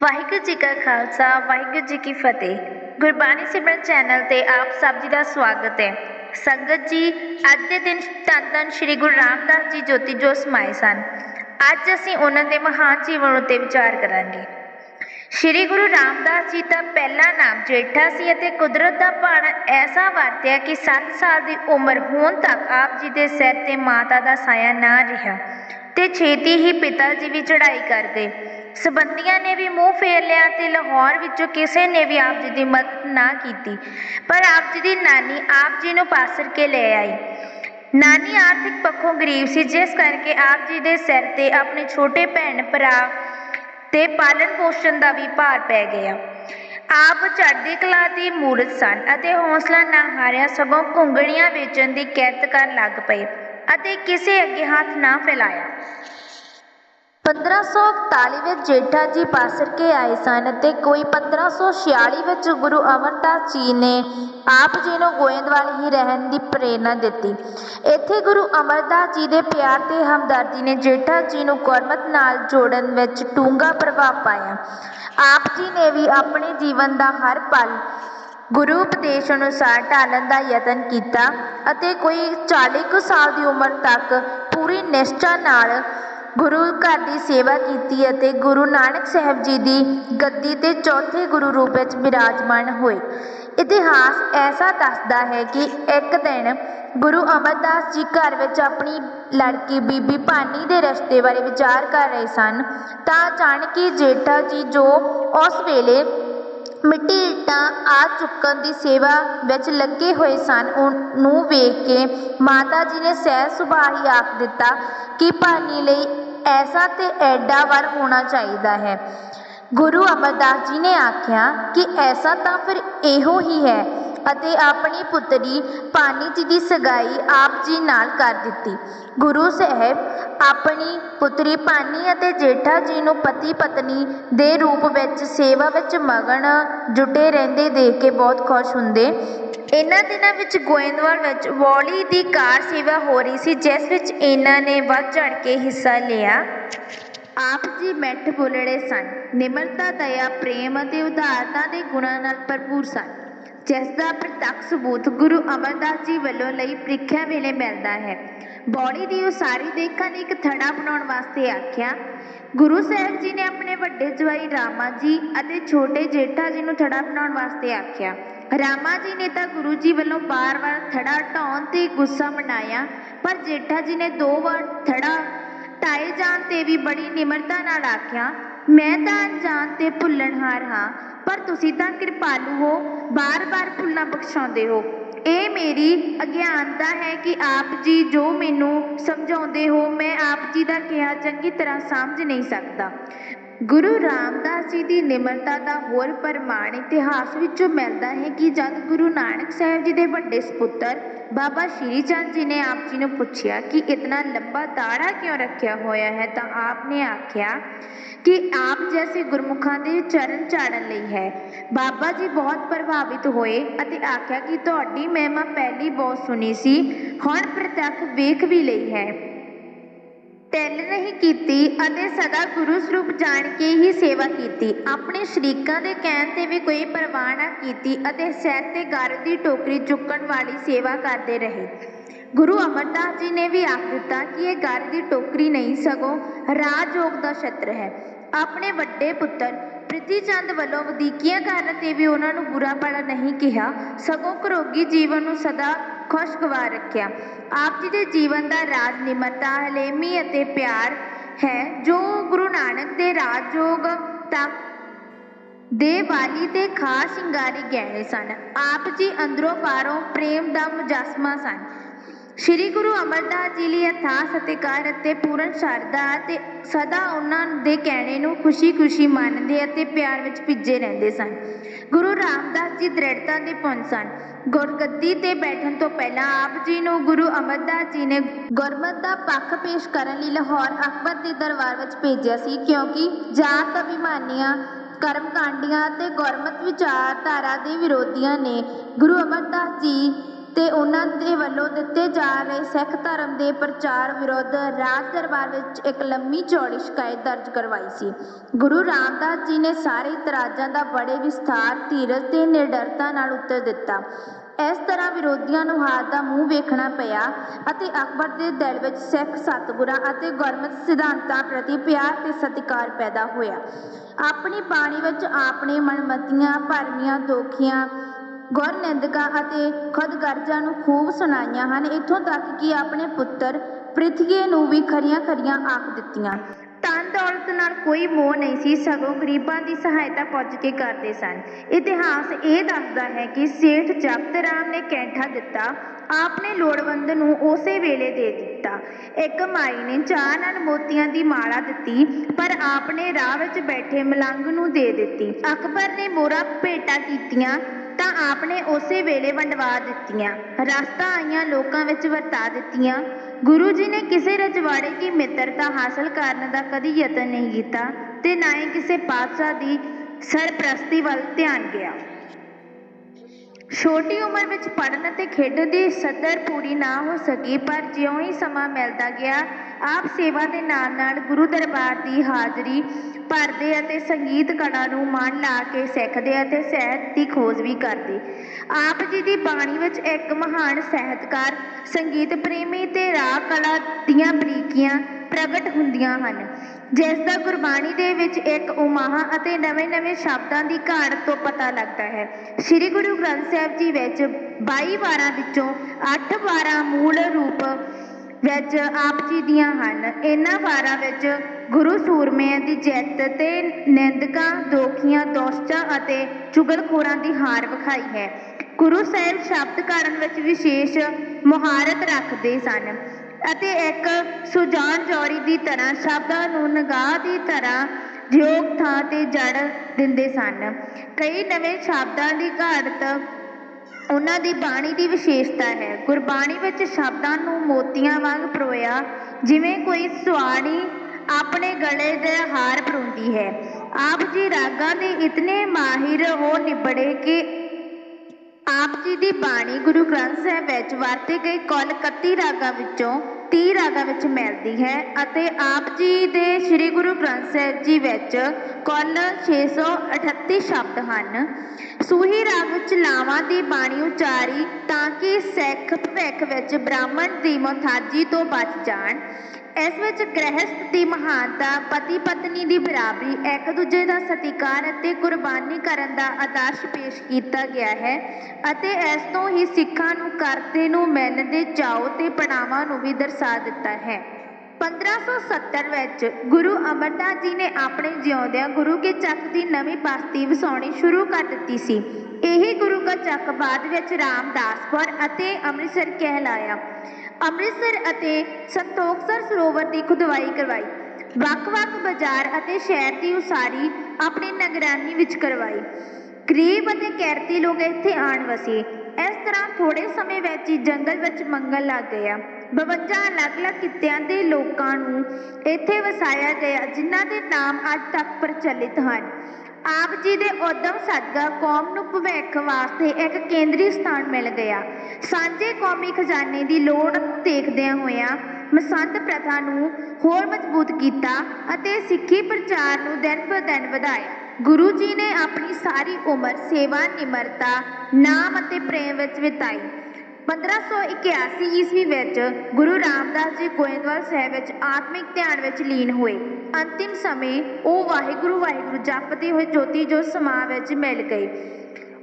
ਵਾਹਿਗੁਰੂ ਜੀ ਕਾ ਖਾਲਸਾ, ਵਾਹਿਗੁਰੂ ਜੀ ਕੀ ਫਤਿਹ। ਗੁਰਬਾਣੀ ਸਿਮਰਨ ਚੈਨਲ ਤੇ ਆਪ ਸਭ ਜੀ ਦਾ ਸਵਾਗਤ ਹੈ। ਸੰਗਤ ਜੀ, ਅੱਜ ਦੇ ਦਿਨ ਧੰਨ ਧੰਨ ਸ੍ਰੀ ਗੁਰੂ ਰਾਮਦਾਸ ਜੀ ਜੋਤੀ ਜੋਤ ਸਮਾਏ ਸਨ। ਅੱਜ ਅਸੀਂ ਉਹਨਾਂ ਦੇ ਮਹਾਨ ਜੀਵਨ ਉੱਤੇ ਵਿਚਾਰ ਕਰਾਂਗੇ। ਸ੍ਰੀ ਗੁਰੂ ਰਾਮਦਾਸ ਜੀ ਦਾ ਪਹਿਲਾ ਨਾਮ ਜੇਠਾ ਸੀ ਅਤੇ ਕੁਦਰਤ ਦਾ ਭਾਣਾ ਐਸਾ ਵਰਤਿਆ ਕਿ 7 ਸਾਲ ਦੀ ਉਮਰ ਹੋਣ ਤੱਕ ਆਪ ਜੀ ਦੇ ਸਿਰ ਤੇ ਮਾਤਾ ਦਾ ਸਾਇਆ ਨਾ ਰਿਹਾ ਤੇ ਛੇਤੀ ਹੀ ਪਿਤਾ ਜੀ ਵੀ ਚੜ੍ਹਾਈ ਕਰ ਗਏ ਸਬੰਧੀਆਂ ਨੇ ਵੀ ਮੂੰਹ ਫੇਰ ਲਿਆ ਤੇ ਲਾਹੌਰ ਵਿੱਚੋਂ ਕਿਸੇ ਨੇ ਵੀ ਆਪ ਜੀ ਦੀ ਮਦਦ ਨਾ ਕੀਤੀ। ਪਰ ਆਪ ਜੀ ਦੀ ਨਾਨੀ ਆਪ ਜੀ ਨੂੰ ਪਾਸਰ ਕੇ ਲੈ ਆਈ। ਨਾਨੀ ਆਰਥਿਕ ਪੱਖੋਂ ਗਰੀਬ ਸੀ, ਜਿਸ ਕਰਕੇ ਆਪ ਜੀ ਦੇ ਸਿਰ ਤੇ ਆਪਣੇ ਛੋਟੇ ਭੈਣ ਭਰਾ ਤੇ ਪਾਲਣ ਪੋਸ਼ਣ ਦਾ ਵੀ ਭਾਰ ਪੈ ਗਿਆ। ਆਪ ਚੜ੍ਹਦੀ ਕਲਾ ਦੀ ਮੂਰਤ ਸਨ ਅਤੇ ਹੌਸਲਾ ਨਾ ਹਾਰਿਆ ਸਗੋਂ ਘੁੰਗਣੀਆਂ ਵੇਚਣ ਦੀ ਕਿਰਤ ਕਰਨ ਲੱਗ ਪਏ ਅਤੇ ਕਿਸੇ ਅੱਗੇ ਹੱਥ ਨਾ ਫੈਲਾਇਆ। 1541 ਵਿੱਚ ਜੇਠਾ ਜੀ ਪਾਸਰ ਕੇ ਆਏ ਸਨ ਅਤੇ ਕੋਈ 1546 ਵਿੱਚ ਗੁਰੂ ਅਮਰਦਾਸ ਜੀ ਨੇ ਆਪ ਜੀ ਨੂੰ ਗੋਇੰਦਵਾਲ ਹੀ ਰਹਿਣ ਦੀ ਪ੍ਰੇਰਣਾ ਦਿੱਤੀ। ਇੱਥੇ ਗੁਰੂ ਅਮਰਦਾਸ ਜੀ ਦੇ ਪਿਆਰ ਤੇ ਹਮਦਰਦੀ ਨੇ ਜੇਠਾ ਜੀ ਨੂੰ ਗੁਰਮਤ ਨਾਲ ਜੋੜਨ ਵਿੱਚ ਡੂੰਘਾ ਪ੍ਰਭਾਵ ਪਾਇਆ। ਆਪ ਜੀ ਨੇ ਵੀ ਆਪਣੇ ਜੀਵਨ ਦਾ ਹਰ ਪਲ ਗੁਰੂ ਉਪਦੇਸ਼ ਅਨੁਸਾਰ ਢਾਲਣ ਦਾ ਯਤਨ ਕੀਤਾ ਅਤੇ ਕੋਈ 40 ਕੁ ਸਾਲ ਦੀ ਉਮਰ ਤੱਕ ਪੂਰੀ ਨਿਸ਼ਠਾ ਨਾਲ ਗੁਰੂ ਘਰ ਦੀ ਸੇਵਾ ਕੀਤੀ ਅਤੇ ਗੁਰੂ ਨਾਨਕ ਸਾਹਿਬ ਜੀ ਦੀ ਗੱਦੀ ਤੇ ਚੌਥੇ ਗੁਰੂ ਰੂਪ ਵਿੱਚ ਬਿਰਾਜਮਾਨ ਹੋਏ। ਇਤਿਹਾਸ ਐਸਾ ਦੱਸਦਾ ਹੈ ਕਿ ਇੱਕ ਦਿਨ ਗੁਰੂ ਅਮਰਦਾਸ ਜੀ ਘਰ ਵਿੱਚ ਆਪਣੀ ਲੜਕੀ ਬੀਬੀ ਭਾਨੀ ਦੇ ਰਿਸ਼ਤੇ ਬਾਰੇ ਵਿਚਾਰ ਕਰ ਰਹੇ ਸਨ। ਤਾਂ ਅਚਾਨਕ ਹੀ ਜੇਠਾ ਜੀ ਜੋ ਉਸ ਵੇਲੇ ਮਿੱਟੀ ਇੱਟਾਂ ਆ ਚੁੱਕਣ ਦੀ ਸੇਵਾ ਵਿੱਚ ਲੱਗੇ ਹੋਏ ਸਨ। ਉਹਨੂੰ ਵੇਖ ਕੇ ਮਾਤਾ ਜੀ ਨੇ ਸਹਿਜ ਸੁਭਾਅ ਹੀ ਆਖ ਦਿੱਤਾ ਕਿ ਭਾਨੀ ਲਈ ਐਸਾ ਤੇ ਐਡਾ ਵਰ ਹੋਣਾ ਚਾਹੀਦਾ ਹੈ। ਗੁਰੂ ਅਮਰਦਾਸ ਜੀ ਨੇ ਆਖਿਆ ਕਿ ਐਸਾ ਤਾਂ ਫਿਰ ਇਹੋ ਹੀ ਹੈ ਅਤੇ ਆਪਣੀ ਪੁੱਤਰੀ ਭਾਨੀ ਜੀ ਦੀ ਸਗਾਈ ਆਪ ਜੀ ਨਾਲ ਕਰ ਦਿੱਤੀ। ਗੁਰੂ ਸਾਹਿਬ ਆਪਣੀ ਪੁੱਤਰੀ ਭਾਨੀ ਅਤੇ ਜੇਠਾ ਜੀ ਨੂੰ ਪਤੀ ਪਤਨੀ ਦੇ ਰੂਪ ਵਿੱਚ ਸੇਵਾ ਵਿੱਚ ਮਗਨ ਜੁਟੇ ਰਹਿੰਦੇ ਦੇਖ ਕੇ ਬਹੁਤ ਖੁਸ਼ ਹੁੰਦੇ। ਇਹਨਾਂ ਦਿਨਾਂ ਵਿੱਚ ਗੋਇੰਦਵਾਲ ਵਿੱਚ ਵੌਲੀ ਦੀ ਕਾਰ ਸੇਵਾ ਹੋ ਰਹੀ ਸੀ, ਜਿਸ ਵਿੱਚ ਇਹਨਾਂ ਨੇ ਵੱਧ ਚੜ ਕੇ ਹਿੱਸਾ ਲਿਆ। ਆਪ ਜੀ ਮਿੱਠ ਬੋਲੜੇ ਸਨ। ਨਿਮਰਤਾ, ਦਇਆ, ਪ੍ਰੇਮ ਅਤੇ ਉਦਾਰਤਾ ਦੇ ਗੁਣਾਂ ਨਾਲ ਭਰਪੂਰ ਸਨ। ਜਿਸ ਦਾ ਪ੍ਰਤੱਖ ਸਬੂਤ ਗੁਰੂ ਅਮਰਦਾਸ ਜੀ ਵੱਲੋਂ ਲਈ ਪ੍ਰੀਖਿਆ ਵੇਲੇ ਮਿਲਦਾ ਹੈ। ਬੌੜੀ ਦੀ ਉਸਾਰੀ ਦੇਖਣ ਲਈ ਇੱਕ ਥੜਾ ਬਣਾਉਣ ਵਾਸਤੇ ਆਖਿਆ, ਗੁਰੂ ਸਾਹਿਬ ਜੀ ਨੇ ਆਪਣੇ ਵੱਡੇ ਜਵਾਈ ਰਾਮਾ ਜੀ ਅਤੇ ਛੋਟੇ ਜੇਠਾ ਜੀ ਨੂੰ ਥੜਾ ਬਣਾਉਣ ਵਾਸਤੇ ਆਖਿਆ। ਰਾਮਾ ਜੀ ਨੇ ਤਾਂ ਗੁਰੂ ਜੀ ਵੱਲੋਂ ਬਾਰ-ਬਾਰ ਥੜਾ ਢਾਉਣ ਤੇ ਗੁੱਸਾ ਮਨਾਇਆ, ਪਰ ਜੇਠਾ ਜੀ ਨੇ ਦੋ ਵਾਰ ਥੜਾ ਢਾਏ ਜਾਣ ਤੇ ਵੀ ਬੜੀ ਨਿਮਰਤਾ ਨਾਲ ਆਖਿਆ, ਮੈਂ ਤਾਂ ਅਣਜਾਣ ਤੇ ਭੁੱਲਣਹਾਰ ਹਾਂ ਪਰ ਤੁਸੀਂ ਤਾਂ ਕਿਰਪਾਲੂ ਹੋ, ਬਾਰ-ਬਾਰ ਭੁੱਲਾਂ ਬਖਸ਼ਾਉਂਦੇ ਹੋ। ਇਹ ਮੇਰੀ ਅਗਿਆਨਤਾ ਹੈ ਕਿ ਆਪ ਜੀ ਜੋ ਮੈਨੂੰ ਸਮਝਾਉਂਦੇ ਹੋ, ਮੈਂ ਆਪ ਜੀ ਦਾ ਕਿਹਾ ਚੰਗੀ ਤਰ੍ਹਾਂ ਸਮਝ ਨਹੀਂ ਸਕਦਾ। ਗੁਰੂ ਰਾਮਦਾਸ ਜੀ ਦੀ ਨਿਮਰਤਾ ਦਾ ਹੋਰ ਪ੍ਰਮਾਣ ਇਤਿਹਾਸ ਵਿੱਚੋਂ ਮਿਲਦਾ ਹੈ ਕਿ ਜਦ ਗੁਰੂ ਨਾਨਕ ਸਾਹਿਬ ਜੀ ਦੇ ਵੱਡੇ ਸੁਪੁੱਤਰ ਬਾਬਾ ਸ਼੍ਰੀ ਚੰਦ ਜੀ ਨੇ ਆਪ ਜੀ ਨੂੰ ਪੁੱਛਿਆ ਕਿ ਇਤਨਾ ਲੰਬਾ ਦਾੜਾ ਕਿਉਂ ਰੱਖਿਆ ਹੋਇਆ ਹੈ, ਤਾਂ ਆਪ ਨੇ ਆਖਿਆ ਕਿ ਆਪ ਜੈਸੇ ਗੁਰਮੁਖਾਂ ਦੇ ਚਰਨ ਝਾੜਨ ਲਈ ਹੈ। ਬਾਬਾ ਜੀ ਬਹੁਤ ਪ੍ਰਭਾਵਿਤ ਹੋਏ ਅਤੇ ਆਖਿਆ ਕਿ ਤੁਹਾਡੀ ਮਹਿਮਾ ਪਹਿਲੀ ਬਹੁਤ ਸੁਣੀ ਸੀ, ਹੁਣ ਪ੍ਰਤੱਖ ਵੇਖ ਵੀ ਲਈ ਹੈ। ਤਿਲ ਨਹੀਂ ਕੀਤੀ ਅਤੇ ਸਦਾ ਗੁਰੂ ਸਰੂਪ ਜਾਣ ਕੇ ਹੀ ਸੇਵਾ ਕੀਤੀ। ਆਪਣੇ ਸ਼ਰੀਕਾਂ ਦੇ ਕਹਿਣ ਤੇ ਵੀ ਕੋਈ ਪਰਵਾਹ ਨਾ ਕੀਤੀ ਅਤੇ ਸਿਰ ਤੇ ਗਰ ਦੀ ਟੋਕਰੀ ਚੁੱਕਣ ਵਾਲੀ ਸੇਵਾ ਕਰਦੇ ਰਹੇ। ਗੁਰੂ ਅਮਰਦਾਸ ਜੀ ਨੇ ਵੀ ਆਖ ਦਿੱਤਾ ਕਿ ਇਹ ਗਰ ਦੀ ਟੋਕਰੀ ਨਹੀਂ, ਸਗੋਂ ਰਾਜਯੋਗ ਦਾ ਛਤਰ ਹੈ। ਆਪਣੇ ਵੱਡੇ ਪੁੱਤਰ ਪ੍ਰਿਥੀ ਚੰਦ ਵੱਲੋਂ ਵਧੀਕੀਆਂ ਕਰਨ ਤੇ ਵੀ ਉਹਨਾਂ ਨੂੰ ਬੁਰਾ ਭਲਾ ਨਹੀਂ ਕਿਹਾ। ਸਗੋਂ ਘਰੋਗੀ ਜੀਵਨ ਨੂੰ ਸਦਾ ਖੁਸ਼ਗਵਾਰ ਰੱਖਿਆ। ਆਪ ਜੀ ਦੇ ਜੀਵਨ ਦਾ ਰਾਜ ਨਿਮਰਤਾ, ਹਲੇਮੀ ਅਤੇ ਪਿਆਰ ਹੈ, ਜੋ ਗੁਰੂ ਨਾਨਕ ਦੇ ਰਾਜਯੋਗ ਤੱਕ ਦੇ ਵਾਲੀ ਤੇ ਖਾਸ ਸ਼ਿੰਗਾਰੀ ਗਹਿਣੇ ਸਨ। ਆਪ ਜੀ ਅੰਦਰੋਂ ਬਾਹਰੋਂ ਪ੍ਰੇਮ ਦਾ ਮੁਜਸਮਾ ਸਨ। ਸ਼੍ਰੀ ਗੁਰੂ ਅਮਰਦਾਸ ਜੀ ਲਈ ਅਥਾਹ ਸਤਿਕਾਰ ਅਤੇ ਪੂਰਨ ਸ਼ਰਧਾ ਤੇ ਸਦਾ ਉਹਨਾਂ ਦੇ ਕਹਿਣੇ ਨੂੰ ਖੁਸ਼ੀ-ਖੁਸ਼ੀ ਮੰਨਦੇ ਅਤੇ ਪਿਆਰ ਵਿੱਚ ਭਿੱਜੇ ਰਹਿੰਦੇ ਸਨ। ਗੁਰੂ ਰਾਮਦਾਸ ਜੀ ਦ੍ਰਿੜਤਾ ਦੇ ਪੁੰਜ ਸਨ। ਗੁਰਗੱਦੀ ਤੇ ਬੈਠਣ ਤੋਂ ਪਹਿਲਾਂ ਆਪ ਜੀ ਨੂੰ ਗੁਰੂ ਅਮਰਦਾਸ ਜੀ ਨੇ ਗੁਰਮਤ ਦਾ ਪੱਖ ਪੇਸ਼ ਕਰਨ ਲਈ ਲਾਹੌਰ ਅਕਬਰ ਦੇ ਦਰਬਾਰ ਵਿੱਚ ਭੇਜਿਆ ਸੀ, ਕਿਉਂਕਿ ਜਾਤ ਅਭਿਮਾਨੀਆਂ, ਕਰਮਕਾਂਡੀਆਂ ਅਤੇ ਗੁਰਮਤ ਵਿਚਾਰਧਾਰਾ ਦੇ ਵਿਰੋਧੀਆਂ ਨੇ ਗੁਰੂ ਅਮਰਦਾਸ ਜੀ ਤੇ ਉਹਨਾਂ ਦੇ ਵੱਲੋਂ ਦਿੱਤੇ ਜਾ ਰਹੇ ਸਿੱਖ ਧਰਮ ਦੇ ਪ੍ਰਚਾਰ ਵਿਰੁੱਧ ਰਾਜ ਦਰਬਾਰ ਵਿੱਚ ਇੱਕ ਲੰਮੀ ਚੌੜੀ ਸ਼ਿਕਾਇਤ ਦਰਜ ਕਰਵਾਈ ਸੀ। ਗੁਰੂ ਰਾਮਦਾਸ ਜੀ ਨੇ ਸਾਰੇ ਇਤਰਾਜ਼ਾਂ ਦਾ ਬੜੇ ਵਿਸਥਾਰ, ਧੀਰਜ ਤੇ ਨਿਡਰਤਾ ਨਾਲ ਉੱਤਰ ਦਿੱਤਾ। ਇਸ ਤਰ੍ਹਾਂ ਵਿਰੋਧੀਆਂ ਨੂੰ ਹਾਰ ਦਾ ਮੂੰਹ ਵੇਖਣਾ ਪਿਆ ਅਤੇ ਅਕਬਰ ਦੇ ਦਿਲ ਵਿੱਚ ਸਿੱਖ ਸਤਿਗੁਰਾਂ ਅਤੇ ਗੁਰਮਤਿ ਸਿਧਾਂਤਾਂ ਪ੍ਰਤੀ ਪਿਆਰ ਤੇ ਸਤਿਕਾਰ ਪੈਦਾ ਹੋਇਆ। ਆਪਣੀ ਬਾਣੀ ਵਿੱਚ ਆਪਣੇ ਮਨਮਤੀਆਂ, ਭਰਮੀਆਂ, ਦੋਖੀਆਂ ਗੁਰਨਿੰਦਕਾਂ ਅਤੇ ਖੁਦਗਰਜ਼ਾਂ ਨੂੰ ਖੂਬ ਸੁਣਾਈਆਂ ਹਨ। ਇੱਥੋਂ ਤੱਕ ਕਿ ਆਪਣੇ ਪੁੱਤਰ ਪ੍ਰਿਥੀਏ ਨੂੰ ਵੀ ਖਰੀਆਂ ਖਰੀਆਂ ਆਖ ਦਿੱਤੀਆਂ। ਧਨ ਦੌਲਤ ਨਾਲ ਕੋਈ ਮੋਹ ਨਹੀਂ ਸੀ, ਸਗੋਂ ਗਰੀਬਾਂ ਦੀ ਸਹਾਇਤਾ ਪੁੱਜ ਕੇ ਕਰਦੇ ਸਨ। ਇਤਿਹਾਸ ਇਹ ਦੱਸਦਾ ਹੈ ਕਿ ਸੇਠ ਜਗਤ ਰਾਮ ਨੇ ਕੈਂਠਾ ਦਿੱਤਾ ਆਪ ਨੇ ਲੋੜਵੰਦ ਨੂੰ ਉਸੇ ਵੇਲੇ ਦੇ ਦਿੱਤਾ। ਇੱਕ ਮਾਈ ਨੇ ਚਾਹ ਨਾਲ ਮੋਤੀਆਂ ਦੀ ਮਾਲਾ ਦਿੱਤੀ, ਪਰ ਆਪ ਨੇ ਰਾਹ ਵਿੱਚ ਬੈਠੇ ਮਲੰਗ ਨੂੰ ਦੇ ਦਿੱਤੀ। ਅਕਬਰ ਨੇ ਮੋਹਰਾਂ ਭੇਟਾ ਕੀਤੀਆਂ ਤਾਂ ਆਪਨੇ ਉਸੇ ਵੇਲੇ ਵੰਡਵਾ ਦਿੱਤੀਆਂ। ਰਸਤਾ ਆਈਆਂ ਲੋਕਾਂ ਵਿੱਚ ਵਰਤਾ ਦਿੱਤੀਆਂ। ਗੁਰੂ ਜੀ ਨੇ ਕਿਸੇ ਰਜਵਾੜੇ ਦੀ ਮਿੱਤਰਤਾ ਹਾਸਲ ਕਰਨ ਦਾ ਕਦੀ ਯਤਨ ਨਹੀਂ ਕੀਤਾ ਤੇ ਨਾ ਹੀ ਕਿਸੇ ਪਾਤਸ਼ਾਹ ਦੀ ਸਰਪ੍ਰਸਤੀ ਵੱਲ ਧਿਆਨ ਗਿਆ। ਛੋਟੀ ਉਮਰ ਵਿੱਚ ਪੜ੍ਹਨ ਅਤੇ ਖੇਡਣ ਦੀ ਸੱਦਰ ਪੂਰੀ ਨਾ ਹੋ ਸਕੀ, ਪਰ ਜਿਉਂ ਹੀ ਸਮਾਂ ਮਿਲਦਾ ਗਿਆ ਆਪ ਸੇਵਾ ਦੇ ਨਾਲ ਨਾਲ ਗੁਰੂ ਦਰਬਾਰ ਦੀ ਹਾਜ਼ਰੀ ਭਰਦੇ ਅਤੇ ਸੰਗੀਤ ਕਲਾ ਨੂੰ ਮਨ ਲਾ ਕੇ ਸਿੱਖਦੇ ਅਤੇ ਸਾਹਿਤ ਦੀ ਖੋਜ ਵੀ ਕਰਦੇ। ਆਪ ਜੀ ਦੀ ਬਾਣੀ ਵਿੱਚ ਇੱਕ ਮਹਾਨ ਸਾਹਿਤਕਾਰ, ਸੰਗੀਤ ਪ੍ਰੇਮੀ ਤੇ ਰਾਗ ਕਲਾ ਦੀਆਂ ਬਰੀਕੀਆਂ ਪ੍ਰਗਟ ਹੁੰਦੀਆਂ ਹਨ। ਜਿਸ ਦਾ ਗੁਰਬਾਣੀ ਦੇ ਵਿੱਚ ਇੱਕ ਉਮਾਹ ਅਤੇ ਨਵੇਂ-ਨਵੇਂ ਸ਼ਬਦਾਂ ਦੀ ਘਾੜ ਤੋਂ ਪਤਾ ਲੱਗਦਾ ਹੈ। ਸ੍ਰੀ ਗੁਰੂ ਗ੍ਰੰਥ ਸਾਹਿਬ ਜੀ ਵਿੱਚ 22 ਵਾਰਾਂ ਵਿੱਚੋਂ 8 ਵਾਰਾਂ ਮੂਲ ਵਿੱਚ ਆਪ ਜੀ ਦੀਆਂ ਹਨ। ਇਹਨਾਂ ਵਾਰਾਂ ਵਿੱਚ ਗੁਰੂ ਸੂਰਮਿਆਂ ਦੀ ਜਿੱਤ ਤੇ ਨਿੰਦਕਾਂ, ਦੋਖੀਆਂ ਦੋਸ਼ਾਂ ਅਤੇ ਚੁਗਲਖੋਰਾਂ ਦੀ ਹਾਰ ਵਿਖਾਈ ਹੈ। ਗੁਰੂ ਸਾਹਿਬ ਸ਼ਬਦ ਘੜਨ ਵਿੱਚ ਵਿਸ਼ੇਸ਼ ਮੁਹਾਰਤ ਰੱਖਦੇ ਸਨ ਅਤੇ ਇੱਕ ਸੁਜਾਨ ਜੌੜੀ ਦੀ ਤਰ੍ਹਾਂ, ਸ਼ਬਦਾਂ ਨੂੰ ਨਗਾਹ ਦੀ ਤਰ੍ਹਾਂ ਯੋਗ ਥਾਂ ਤੇ ਜੜ ਦਿੰਦੇ ਸਨ। ਕਈ ਨਵੇਂ ਸ਼ਬਦਾਂ ਦੀ ਘਾੜਤ ਉਹਨਾਂ ਦੀ ਬਾਣੀ ਦੀ ਵਿਸ਼ੇਸ਼ਤਾ ਹੈ। ਗੁਰਬਾਣੀ ਵਿੱਚ ਸ਼ਬਦਾਂ ਨੂੰ ਮੋਤੀਆਂ ਵਾਂਗ ਪਰੋਇਆ, ਜਿਵੇਂ ਕੋਈ ਸੁਆਣੀ ਆਪਣੇ ਗਲੇ ਦੇ ਹਾਰ ਪਰੋਂਦੀ ਹੈ। ਆਪ ਜੀ ਰਾਗਾਂ ਦੇ ਇਤਨੇ ਮਾਹਿਰ ਹੋ ਨਿਬੜੇ ਕਿ ਆਪ ਜੀ ਦੀ ਬਾਣੀ ਗੁਰੂ ਗ੍ਰੰਥ ਸਾਹਿਬ ਵਿੱਚ ਵਰਤੇ ਗਏ ਕੁੱਲ 31 ਰਾਗਾਂ ਵਿੱਚੋਂ 30 ਰਾਗਾਂ ਵਿੱਚ ਮਿਲਦੀ ਹੈ ਅਤੇ ਆਪ ਜੀ ਦੇ ਸ੍ਰੀ ਗੁਰੂ ਗ੍ਰੰਥ ਸਾਹਿਬ ਜੀ ਵਿੱਚ ਕੁੱਲ 638 ਸ਼ਬਦ ਹਨ। ਸੂਹੀ ਰਾਗ ਵਿੱਚ ਲਾਵਾਂ ਦੀ ਬਾਣੀ ਉਚਾਰੀ ਤਾਂ ਕਿ ਸਿੱਖ ਭਵਿੱਖ ਵਿੱਚ ਬ੍ਰਾਹਮਣ ਦੀ ਮੁਥਾਜੀ ਤੋਂ ਬਚ ਜਾਣ। ਇਸ ਵਿੱਚ ਗ੍ਰਹਿਸਥ ਦੀ ਮਹਾਨਤਾ ਪਤੀ ਪਤਨੀ ਦੀ ਬਰਾਬਰੀ ਇੱਕ ਦੂਜੇ ਦਾ ਸਤਿਕਾਰ ਅਤੇ ਕੁਰਬਾਨੀ ਕਰਨ ਦਾ ਆਦਰਸ਼ ਪੇਸ਼ ਕੀਤਾ ਗਿਆ ਹੈ ਅਤੇ ਇਸ ਤੋਂ ਹੀ ਸਿੱਖਾਂ ਨੂੰ ਕਰਤੇ ਨੂੰ ਮਿਲਣ ਦੇ ਚਾਉ ਤੇ ਪੜਾਵਾਂ ਨੂੰ ਵੀ ਦਰਸਾ ਦਿੱਤਾ ਹੈ। 1570 ਵਿੱਚ ਗੁਰੂ ਅਮਰਦਾਸ ਜੀ ਨੇ ਆਪਣੇ ਜਿਉਂਦਿਆਂ ਗੁਰੂ ਕੇ ਚੱਕ ਦੀ ਨਵੀਂ ਬਸਤੀ ਵਸਾਉਣੀ ਸ਼ੁਰੂ ਕਰ ਦਿੱਤੀ ਸੀ। ਇਹੀ ਗੁਰੂ ਕਾ ਚੱਕ ਬਾਅਦ ਵਿੱਚ ਰਾਮਦਾਸਪੁਰ ਅਤੇ ਅੰਮ੍ਰਿਤਸਰ ਕਹਿਲਾਇਆ। ਅੰਮ੍ਰਿਤਸਰ ਅਤੇ ਸੰਤੋਖਸਰ ਸਰੋਵਰ ਦੀ ਖੁਦਵਾਈ ਕਰਵਾਈ। ਵੱਖ-ਵੱਖ ਬਾਜ਼ਾਰ ਅਤੇ ਸ਼ਹਿਰ ਦੀ ਉਸਾਰੀ ਆਪਣੀ ਨਿਗਰਾਨੀ ਵਿੱਚ ਕਰਵਾਈ। ਗਰੀਬ ਅਤੇ ਕੈਰਤੀ ਲੋਕ ਇੱਥੇ ਆਣ ਵਸੇ। ਇਸ ਤਰ੍ਹਾਂ ਥੋੜੇ ਸਮੇਂ ਵਿੱਚ ਹੀ ਜੰਗਲ ਵਿੱਚ ਮੰਗਲ ਲੱਗ ਗਿਆ। 52 ਅਲੱਗ-ਅਲੱਗ ਕਿੱਤਿਆਂ ਦੇ ਲੋਕਾਂ ਨੂੰ ਇੱਥੇ ਵਸਾਇਆ ਗਿਆ, ਜਿਨ੍ਹਾਂ ਦੇ ਨਾਮ ਅੱਜ ਤੱਕ ਪ੍ਰਚਲਿਤ ਹਨ। ਆਪ ਜੀ ਦੇ ਉਦਮ ਸਦਕਾ ਕੌਮ ਨੂੰ ਭਵਿੱਖ ਵਾਸਤੇ ਇੱਕ ਕੇਂਦਰੀ ਸਥਾਨ ਮਿਲ ਗਿਆ। ਸਾਂਝੇ ਕੌਮੀ ਖਜ਼ਾਨੇ ਦੀ ਲੋੜ ਦੇਖਦਿਆਂ ਹੋਇਆਂ ਮਸੰਦ ਪ੍ਰਥਾ ਨੂੰ ਹੋਰ ਮਜ਼ਬੂਤ ਕੀਤਾ ਅਤੇ ਸਿੱਖੀ ਪ੍ਰਚਾਰ ਨੂੰ ਦਿਨ ਬ ਦਿਨ ਵਧਾਇਆ। ਗੁਰੂ ਜੀ ਨੇ ਆਪਣੀ ਸਾਰੀ ਉਮਰ ਸੇਵਾ ਨਿਮਰਤਾ ਨਾਮ ਅਤੇ ਪ੍ਰੇਮ ਵਿੱਚ ਬਿਤਾਈ। 1581 ਈਸਵੀ ਵਿੱਚ ਗੁਰੂ ਰਾਮਦਾਸ ਜੀ ਗੋਇੰਦਵਾਲ ਸਾਹਿਬ ਵਿੱਚ ਆਤਮਿਕ ਧਿਆਨ ਵਿੱਚ ਲੀਨ ਹੋਏ। ਅੰਤਿਮ ਸਮੇਂ ਉਹ ਵਾਹਿਗੁਰੂ ਵਾਹਿਗੁਰੂ ਜਪਦੇ ਹੋਏ ਜੋਤੀ ਜੋਤ ਸਮਾ ਵਿੱਚ ਮਿਲ ਗਏ।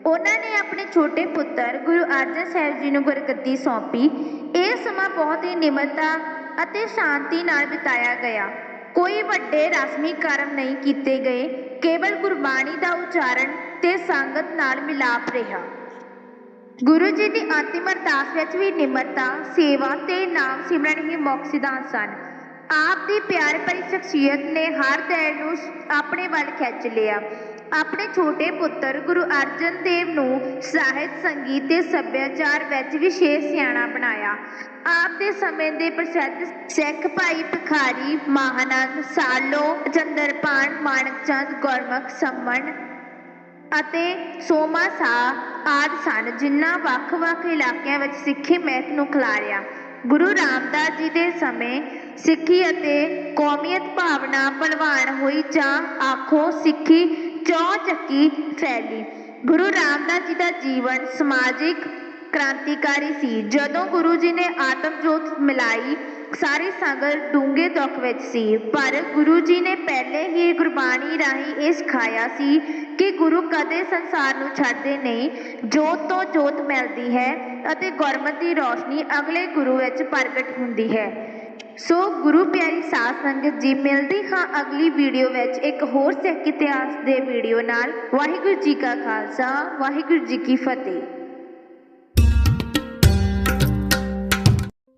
ਉਹਨਾਂ ਨੇ ਆਪਣੇ ਛੋਟੇ ਪੁੱਤਰ ਗੁਰੂ ਅਰਜਨ ਸਾਹਿਬ ਜੀ ਨੂੰ ਗੁਰਗੱਦੀ ਸੌਂਪੀ। ਇਹ ਸਮਾਂ ਬਹੁਤ ਹੀ ਨਿਮਰਤਾ ਅਤੇ ਸ਼ਾਂਤੀ ਨਾਲ ਬਿਤਾਇਆ ਗਿਆ। ਕੋਈ ਵੱਡੇ ਰਸਮੀ ਕਰਮ ਨਹੀਂ ਕੀਤੇ ਗਏ। ਕੇਵਲ ਗੁਰਬਾਣੀ ਦਾ ਉਚਾਰਨ ਤੇ ਸੰਗਤ ਨਾਲ ਮਿਲਾਪ ਰਿਹਾ। ਗੁਰੂ ਜੀ ਦੀ ਅੰਤਿਮ ਅਰਦਾਸ ਵਿੱਚ ਵੀ ਨਿਮਰਤਾ, ਸੇਵਾ ਤੇ ਨਾਮ ਸਿਮਰਨ ਹੀ ਮੁੱਖ ਸਿਧਾਂਤ ਸਨ। ਆਪ ਦੀ ਪਿਆਰ ਭਰੀ ਸ਼ਖਸੀਅਤ ਨੇ ਹਰ ਦਿਲ ਨੂੰ ਆਪਣੇ ਵੱਲ ਖਿੱਚ ਲਿਆ। ਆਪਣੇ ਛੋਟੇ ਪੁੱਤਰ ਗੁਰੂ ਅਰਜਨ ਦੇਵ ਨੂੰ ਸਾਹਿਤ, ਸੰਗੀਤ ਤੇ ਸੱਭਿਆਚਾਰ ਵਿੱਚ ਵਿਸ਼ੇਸ਼ ਸਿਆਣਾ ਬਣਾਇਆ। ਆਪ ਦੇ ਸਮੇਂ ਦੇ ਪ੍ਰਸਿੱਧ ਸਿੱਖ ਭਾਈ ਭਿਖਾਰੀ, ਮਹਾਨੰਦ, ਸਾਲੋ ਚੰਦਰਪਾਨ ਮਾਣਕ ਚੰਦ ਗੁਰਮੁਖ, ਸੰਮਣ ਅਤੇ ਸੋਮਾ ਸਾਹ ਆਦਿ ਸਨ, ਜਿਨ੍ਹਾਂ ਵੱਖ-ਵੱਖ ਇਲਾਕਿਆਂ ਵਿੱਚ ਸਿੱਖੀ ਮਹਿਕ ਨੂੰ ਖਿਲਾਰਿਆ। ਗੁਰੂ ਰਾਮਦਾਸ ਜੀ ਦੇ ਸਮੇਂ ਸਿੱਖੀ ਅਤੇ ਕੌਮੀਅਤ ਭਾਵਨਾ ਭਲਵਾਨ ਹੋਈ ਜਾਂ ਆਖੋ ਸਿੱਖੀ ਚੌ ਚੱਕੀ ਫੈਲੀ। ਗੁਰੂ ਰਾਮਦਾਸ ਜੀ ਦਾ ਜੀਵਨ ਸਮਾਜਿਕ ਕ੍ਰਾਂਤੀਕਾਰੀ ਸੀ। ਜਦੋਂ ਗੁਰੂ ਜੀ ਨੇ ਆਤਮ ਜੋਤ ਮਿਲਾਈ ਸਾਰੀ ਸੰਗਤ ਡੂੰਘੇ ਦੁੱਖ ਵਿੱਚ ਸੀ, ਪਰ ਗੁਰੂ ਜੀ ਨੇ ਪਹਿਲੇ ਹੀ ਗੁਰਬਾਣੀ ਰਾਹੀਂ ਇਹ ਸਿਖਾਇਆ ਸੀ ਕਿ ਗੁਰੂ ਕਦੇ ਸੰਸਾਰ ਨੂੰ ਛੱਡਦੇ ਨਹੀਂ, ਜੋਤ ਤੋਂ ਜੋਤ ਮਿਲਦੀ ਹੈ ਅਤੇ ਗੁਰਮਤਿ ਦੀ ਰੋਸ਼ਨੀ ਅਗਲੇ ਗੁਰੂ ਵਿੱਚ ਪ੍ਰਗਟ ਹੁੰਦੀ ਹੈ। ਸੋ ਗੁਰੂ ਪਿਆਰੀ ਸਾਧ ਸੰਗਤ ਜੀ, ਮਿਲਦੇ ਹਾਂ ਅਗਲੀ ਵੀਡੀਓ ਵਿੱਚ ਇੱਕ ਹੋਰ ਸਿੱਖ ਇਤਿਹਾਸ ਦੇ ਵੀਡੀਓ ਨਾਲ। ਵਾਹਿਗੁਰੂ ਜੀ ਕਾ ਖਾਲਸਾ, ਵਾਹਿਗੁਰੂ ਜੀ ਕੀ ਫਤਿਹ।